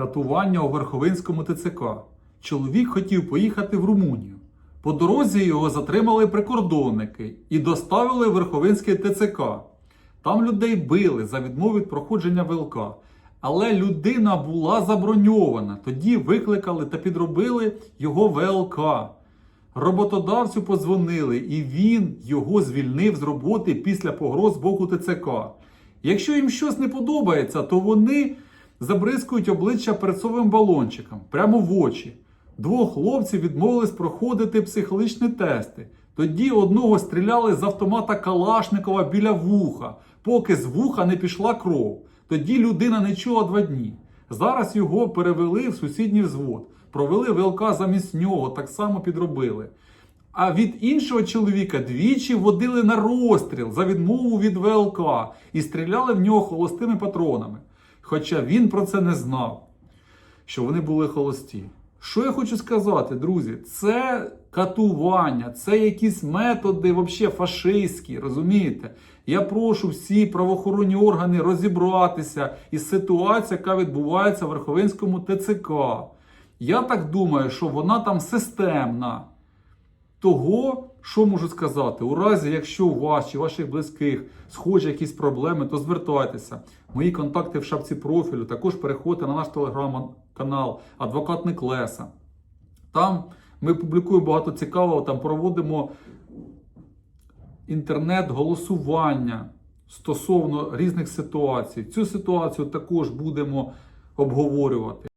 Катування у Верховинському ТЦК. Чоловік хотів поїхати в Румунію. По дорозі його затримали прикордонники і доставили в Верховинське ТЦК. Там людей били за відмову від проходження ВЛК. Але людина була заброньована. Тоді викликали та підробили його ВЛК. Роботодавцю подзвонили, і він його звільнив з роботи після погроз боку ТЦК. Якщо їм щось не подобається, то вони забризкують обличчя перцовим балончиком прямо в очі. Двох хлопців відмовились проходити психологічні тести. Тоді одного стріляли з автомата Калашникова біля вуха, поки з вуха не пішла кров. Тоді людина не чула два дні. Зараз його перевели в сусідній взвод, провели ВЛК замість нього, так само підробили. А від іншого чоловіка двічі водили на розстріл за відмову від ВЛК і стріляли в нього холостими патронами. Хоча він про це не знав, що вони були холості. Що я хочу сказати, друзі? Це катування, це якісь методи взагалі фашистські, розумієте? Я прошу всі правоохоронні органи розібратися із ситуацією, яка відбувається в Верховинському ТЦК. Я так думаю, що вона там системна. Того, що можу сказати, у разі, якщо у вас чи ваших близьких схожі якісь проблеми, то звертайтеся. Мої контакти в шапці профілю. Також переходьте на наш телеграм-канал Адвокат Леса. Там ми публікуємо багато цікавого, там проводимо інтернет-голосування стосовно різних ситуацій. Цю ситуацію також будемо обговорювати.